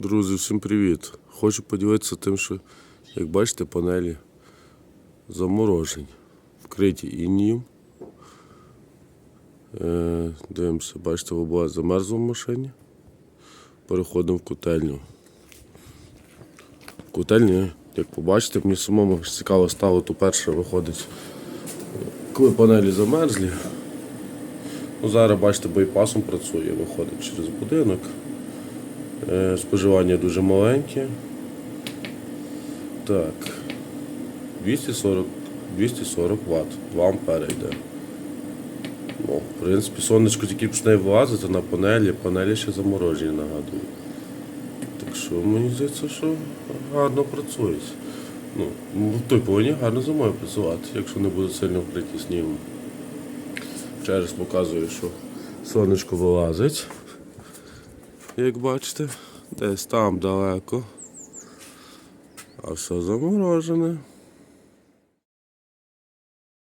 Друзі, всім привіт! Хочу поділитися тим, що, як бачите, панелі заморожені, вкриті інієм. Е, дивимося, бачите, вобла замерзла в машині. Переходимо в котельню. В котельні, як побачите, мені самому цікаво стало, то перше виходить, коли панелі замерзлі. Ну, зараз, бачите, байпасом працює, виходить через будинок. Е, Споживання дуже маленьке. Так. 240, 240 Вт. 2 ампери йде. Ну, в принципі, сонечко тільки почне вилазити на панелі, панелі ще заморожені, нагадую. Так що мені здається, що гарно працюють. Ну, в той повинні гарно зимою працювати, якщо не буде сильно вкриті снігом. Через показую, що сонечко вилазить як бачите, десь там далеко. А все заморожене.